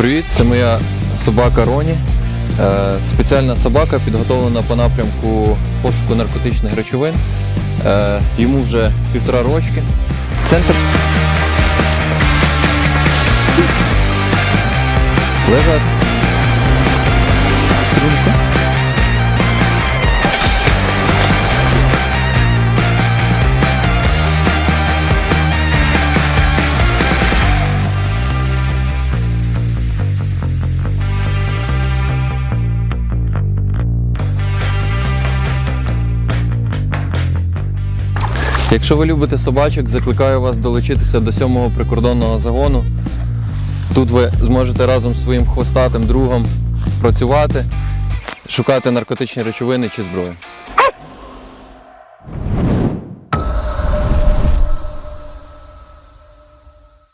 Привіт, це моя собака Роні. Е, Спеціальна собака підготовлена по напрямку пошуку наркотичних речовин. Е, Йому вже півтора рочки. Центр. Лежать. Струнко. Якщо ви любите собачок, закликаю вас долучитися до сьомого прикордонного загону. Тут ви зможете разом з своїм хвостатим другом працювати, шукати наркотичні речовини чи зброю.